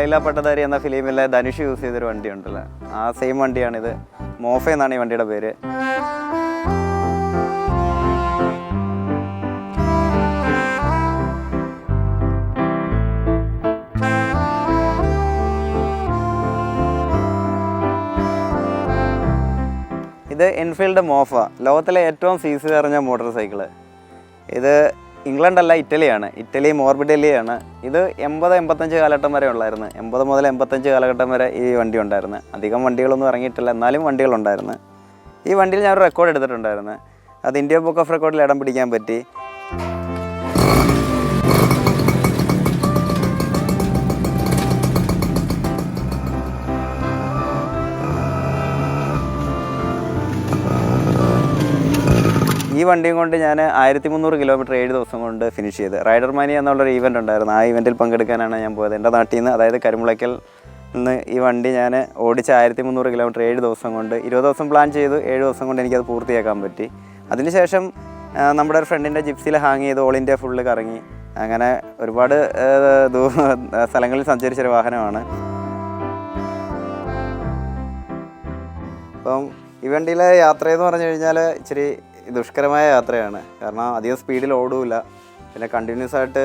കണ്ണില്ലാ പട്ടധാരി എന്ന ഫിലിമിലെ ധനുഷ് യൂസ് ചെയ്തൊരു വണ്ടി ഉണ്ടല്ലോ ആ സെയിം വണ്ടിയാണിത്. മോഫ എന്നാണ് ഈ വണ്ടിയുടെ പേര്. ഇത് എൻഫീൽഡ് മോഫ ലോകത്തിലെ ഏറ്റവും സി സി നിറഞ്ഞ മോട്ടോർ സൈക്കിൾ. ഇത് ഇംഗ്ലണ്ട് അല്ല ഇറ്റലിയാണ്. ഇറ്റലി മോർബിഡലിയാണ്. ഇത് എൺപത് എൺപത്തഞ്ച് കാലഘട്ടം വരെ ഉള്ളായിരുന്നു. എൺപത് മുതൽ എൺപത്തഞ്ച് കാലഘട്ടം വരെ ഈ വണ്ടി ഉണ്ടായിരുന്നു. അധികം വണ്ടികളൊന്നും ഇറങ്ങിയിട്ടില്ല. എന്നാലും വണ്ടികളുണ്ടായിരുന്നു. ഈ വണ്ടിയിൽ ഞാൻ ഒരു റെക്കോർഡ് എടുത്തിട്ടുണ്ടായിരുന്നു. അത് ഇന്ത്യ ബുക്ക് ഓഫ് റെക്കോർഡിൽ ഇടം പിടിക്കാൻ പറ്റി. ഈ വണ്ടിയും കൊണ്ട് ഞാൻ ആയിരത്തി മുന്നൂറ് കിലോമീറ്റർ ഏഴ് ദിവസം കൊണ്ട് ഫിനിഷ് ചെയ്ത്. റൈഡർ മാനി എന്നുള്ളൊരു ഈവന്റ് ഉണ്ടായിരുന്നു. ആ ഇവന്റിൽ പങ്കെടുക്കാനാണ് ഞാൻ പോയത്. എന്റെ നാട്ടിൽ നിന്ന് അതായത് കരുമുളയ്ക്കൽ നിന്ന് ഈ വണ്ടി ഞാൻ ഓടിച്ച ആയിരത്തി മുന്നൂറ് കിലോമീറ്റർ ഏഴ് ദിവസം കൊണ്ട് ഇരുപത് ദിവസം പ്ലാൻ ചെയ്തു. ഏഴ് ദിവസം കൊണ്ട് എനിക്കത് പൂർത്തിയാക്കാൻ പറ്റി. അതിനുശേഷം നമ്മുടെ ഒരു ഫ്രണ്ടിന്റെ ജിപ്സിയിൽ ഹാങ് ചെയ്ത് ഓൾ ഇന്ത്യ ഫുള്ള് കറങ്ങി. അങ്ങനെ ഒരുപാട് സ്ഥലങ്ങളിൽ സഞ്ചരിച്ചൊരു വാഹനമാണ്. അപ്പം ഈ വണ്ടിയിലെ യാത്ര എന്ന് പറഞ്ഞു കഴിഞ്ഞാൽ ഇച്ചിരി ദുഷ്കരമായ യാത്രയാണ്. കാരണം അധികം സ്പീഡിൽ ഓടൂല. പിന്നെ കണ്ടിന്യൂസ് ആയിട്ട്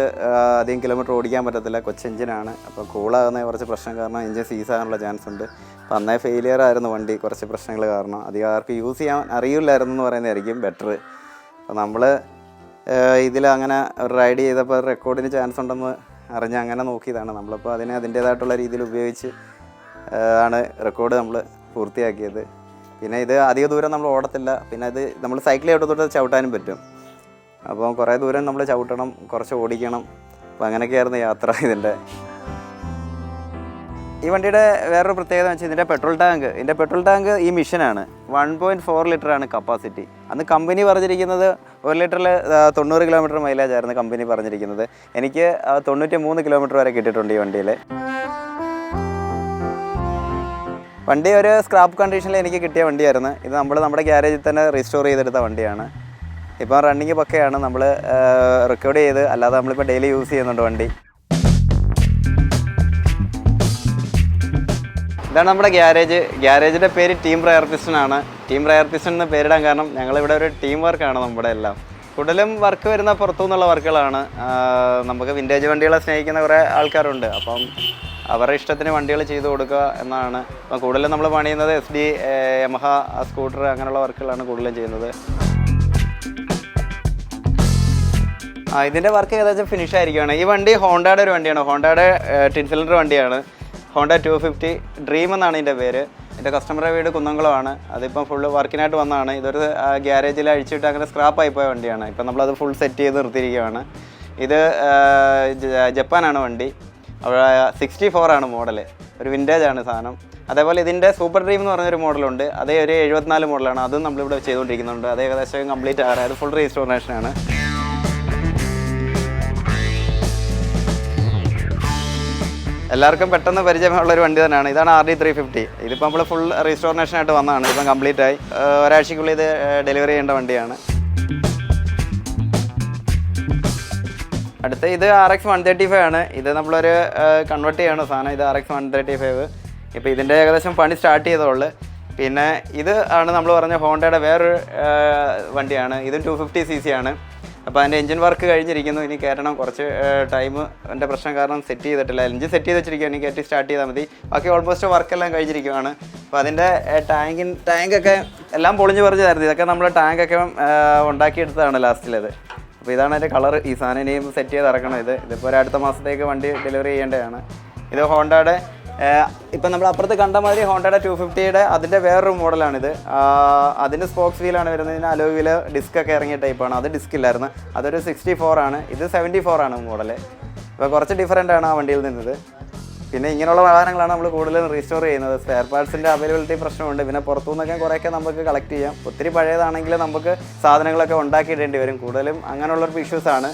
അധികം കിലോമീറ്റർ ഓടിക്കാൻ പറ്റത്തില്ല. കൊച്ചെഞ്ചിനാണ് അപ്പോൾ കൂളാകുന്ന കുറച്ച് പ്രശ്നം കാരണം എഞ്ചിൻ സീസ് ആകാനുള്ള ചാൻസ് ഉണ്ട്. അപ്പോൾ അന്നേ ഫെയിലിയർ ആയിരുന്നു വണ്ടി. കുറച്ച് പ്രശ്നങ്ങൾ കാരണം. അധികം ആർക്ക് യൂസ് ചെയ്യാൻ അറിയില്ലായിരുന്നു എന്ന് പറയുന്നതായിരിക്കും ബെറ്റർ അപ്പോൾ നമ്മൾ ഇതിൽ അങ്ങനെ റൈഡ് ചെയ്തപ്പോൾ റെക്കോർഡിന് ചാൻസ് ഉണ്ടെന്ന് അറിഞ്ഞ് അങ്ങനെ നോക്കിയതാണ്. നമ്മളിപ്പോൾ അതിനെ അതിന്റേതായിട്ടുള്ള രീതിയിൽ ഉപയോഗിച്ച് ആണ് റെക്കോർഡ് നമ്മൾ പൂർത്തിയാക്കിയത്. പിന്നെ ഇത് അധിക ദൂരം നമ്മൾ ഓടത്തില്ല. പിന്നെ ഇത് നമ്മൾ സൈക്കിൾ ചവിട്ടത്തോട്ട് ചവിട്ടാനും പറ്റും. അപ്പോൾ കുറേ ദൂരം നമ്മൾ ചവിട്ടണം കുറച്ച് ഓടിക്കണം. അപ്പോൾ അങ്ങനെയൊക്കെയായിരുന്നു യാത്ര ഇതിന്റെ. ഈ വണ്ടിയുടെ വേറൊരു പ്രത്യേകത വെച്ചാൽ ഇതിന്റെ പെട്രോൾ ടാങ്ക് ഇതിന്റെ പെട്രോൾ ടാങ്ക് ഈ മിഷനാണ് വൺ പോയിന്റ് ഫോർ ലിറ്ററാണ് കപ്പാസിറ്റി അന്ന് കമ്പനി പറഞ്ഞിരിക്കുന്നത് ഒരു ലിറ്ററിൽ തൊണ്ണൂറ് കിലോമീറ്റർ മൈലേജ് ആയിരുന്നു കമ്പനി പറഞ്ഞിരിക്കുന്നത്. എനിക്ക് തൊണ്ണൂറ്റി മൂന്ന് കിലോമീറ്റർ വരെ കിട്ടിയിട്ടുണ്ട് ഈ വണ്ടിയിൽ. വണ്ടി ഒരു സ്ക്രാപ്പ് കണ്ടീഷനിൽ എനിക്ക് കിട്ടിയ വണ്ടിയായിരുന്നു. ഇത് നമ്മൾ നമ്മുടെ ഗ്യാരേജിൽ തന്നെ റീസ്റ്റോർ ചെയ്തെടുത്ത വണ്ടിയാണ്. ഇപ്പം റണ്ണിങ് പക്കയാണ്. നമ്മൾ റെക്കോർഡ് ചെയ്ത് അല്ലാതെ നമ്മളിപ്പോൾ ഡെയിലി യൂസ് ചെയ്യുന്നുണ്ട് വണ്ടി. ഇതാണ് നമ്മുടെ ഗ്യാരേജ് ഗ്യാരേജിന്റെ പേര് ടീം റയർ ആണ്. ടീം റയർ പിസ്റ്റൺ എന്ന് പേരിടാൻ കാരണം ഞങ്ങളിവിടെ ഒരു ടീം വർക്കാണ് നമ്മുടെ എല്ലാം. കൂടുതലും വർക്ക് വരുന്ന പുറത്തു നിന്നുള്ള വർക്കുകളാണ് നമുക്ക് വിന്റേജ് വണ്ടികളെ സ്നേഹിക്കുന്ന കുറേ ആൾക്കാരുണ്ട്. അപ്പം അവരുടെ ഇഷ്ടത്തിന് വണ്ടികൾ ചെയ്തു കൊടുക്കുക എന്നാണ്. അപ്പം കൂടുതലും നമ്മൾ പണിയുന്നത് എസ് ഡി യമഹ സ്കൂട്ടർ അങ്ങനെയുള്ള വർക്കുകളാണ് കൂടുതലും ചെയ്യുന്നത്. ആ ഇതിന്റെ വർക്ക് ഏകദേശം ഫിനിഷ് ആയിരിക്കുകയാണ്. ഈ വണ്ടി ഹോണ്ടയുടെ ഒരു വണ്ടിയാണ്. ഹോണ്ടയുടെ ടിൻ സിലിണ്ടർ വണ്ടിയാണ്. ഹോണ്ട ടു ഫിഫ്റ്റി ഡ്രീം എന്നാണ് ഇതിന്റെ പേര്. എന്റെ കസ്റ്റമറെ വീട് കുന്നംകുളമാണ്. അതിപ്പം ഫുള്ള് വർക്കിനായിട്ട് വന്നതാണ്. ഇതൊരു ഗ്യാരേജിൽ അഴിച്ചിട്ട് അങ്ങനെ സ്ക്രാപ്പ് ആയി പോയ വണ്ടിയാണ്. ഇപ്പം നമ്മളത് ഫുൾ സെറ്റ് ചെയ്ത് നിർത്തിയിരിക്കുകയാണ്. ഇത് ജപ്പാനാണ് വണ്ടി. അവിടെ സിക്സ്റ്റി ഫോറാണ് മോഡൽ ഒരു വിന്റേജ് ആണ് സാധനം. അതേപോലെ ഇതിന്റെ സൂപ്പർ ഡ്രീം എന്ന് പറഞ്ഞൊരു മോഡലുണ്ട് അതേ ഒരു എഴുപത്തിനാല് മോഡലാണ് അതും നമ്മളിവിടെ ചെയ്തുകൊണ്ടിരിക്കുന്നുണ്ട്. അത് ഏകദേശം കംപ്ലീറ്റ് ആകാറ് അത് ഫുൾ റീസ്റ്റോറേഷനാണ് എല്ലാവർക്കും പെട്ടെന്ന് പരിചയമുള്ള ഒരു വണ്ടി തന്നെയാണ്. ഇതാണ് ആർ ഡി ത്രീ ഫിഫ്റ്റി ഇതിപ്പോൾ നമ്മൾ ഫുൾ റീസ്റ്റോറിനേഷൻ ആയിട്ട് വന്നതാണ്. ഇപ്പം കംപ്ലീറ്റ് ആയി. ഒരാഴ്ചക്കുള്ളിൽ ഇത് ഡെലിവറി ചെയ്യേണ്ട വണ്ടിയാണ്. അടുത്ത ഇത് R X one thirty five ആണ്. ഇത് നമ്മളൊരു കൺവേർട്ട് ചെയ്യാണ് സാധനം. ഇത് R X one thirty five ഇപ്പോൾ ഇതിന്റെ ഏകദേശം പണി സ്റ്റാർട്ട് ചെയ്തോളൂ. പിന്നെ ഇത് ആണ് നമ്മൾ പറഞ്ഞ ഹോണ്ടയുടെ വേറൊരു വണ്ടിയാണ്. ഇതും ടു ഫിഫ്റ്റി സി സി ആണ്. അപ്പോൾ അതിന്റെ എഞ്ചിൻ വർക്ക് കഴിഞ്ഞിരിക്കുന്നു. ഇനി കയറ്റണം കുറച്ച് ടൈം എന്റെ പ്രശ്നം കാരണം സെറ്റ് ചെയ്തിട്ടില്ല. എഞ്ചിൻ സെറ്റ് ചെയ്ത് വെച്ചിരിക്കുക ഇനി കയറ്റി സ്റ്റാർട്ട് ചെയ്താൽ മതി. ബാക്കി ഓൾമോസ്റ്റ് വർക്കെല്ലാം കഴിഞ്ഞിരിക്കുകയാണ് അപ്പോൾ അതിന്റെ ടാങ്കിൻ ടാങ്കൊക്കെ എല്ലാം പൊളിഞ്ഞ് പറിഞ്ഞതായിരുന്നു. ഇതൊക്കെ നമ്മൾ ടാങ്കൊക്കെ ഉണ്ടാക്കിയെടുത്തതാണ് ലാസ്റ്റിലത് അപ്പോൾ ഇതാണ് അതിന്റെ കളർ ഈ സാധനം ഇനിയും സെറ്റ് ചെയ്ത് ഇറക്കണം. ഇത് ഇതിപ്പോൾ ഒരു അടുത്ത മാസത്തേക്ക് വണ്ടി ഡെലിവറി ചെയ്യേണ്ടതാണ്. ഇത് ഹോണ്ടയുടെ ഇപ്പം നമ്മൾ അപ്പുറത്ത് കണ്ട മാതിരി ഹോണ്ടയുടെ ടു ഫിഫ്റ്റിയുടെ അതിന്റെ വേറൊരു മോഡലാണിത്. അതിന്റെ സ്പോക്സ് വീലാണ് വരുന്നത്. ഇതിന് അലോ വീൽ ഡിസ്ക് ഒക്കെ ഇറങ്ങിയ ടൈപ്പാണ്. അത് ഡിസ്ക് ഇല്ലായിരുന്നു. അതൊരു സിക്സ്റ്റി ഫോർ ആണ്. ഇത് സെവന്റി ഫോർ ആണ് മോഡൽ ഇപ്പോൾ കുറച്ച് ഡിഫറന്റ് ആണ് ആ വണ്ടിയിൽ നിന്നത്. പിന്നെ ഇങ്ങനെയുള്ള വാഹനങ്ങളാണ് നമ്മൾ കൂടുതലും റീസ്റ്റോർ ചെയ്യുന്നത്. സ്പെയർ പാർട്സിന്റെ അവൈലബിലിറ്റി പ്രശ്നമുണ്ട്. പിന്നെ പുറത്തു നിന്നൊക്കെ കുറേയൊക്കെ നമുക്ക് കളക്ട് ചെയ്യാം. ഒത്തിരി പഴയതാണെങ്കിൽ നമുക്ക് സാധനങ്ങളൊക്കെ ഉണ്ടാക്കിയിടേണ്ടി വരും. കൂടുതലും അങ്ങനെയുള്ളൊരു ഇഷ്യൂസാണ്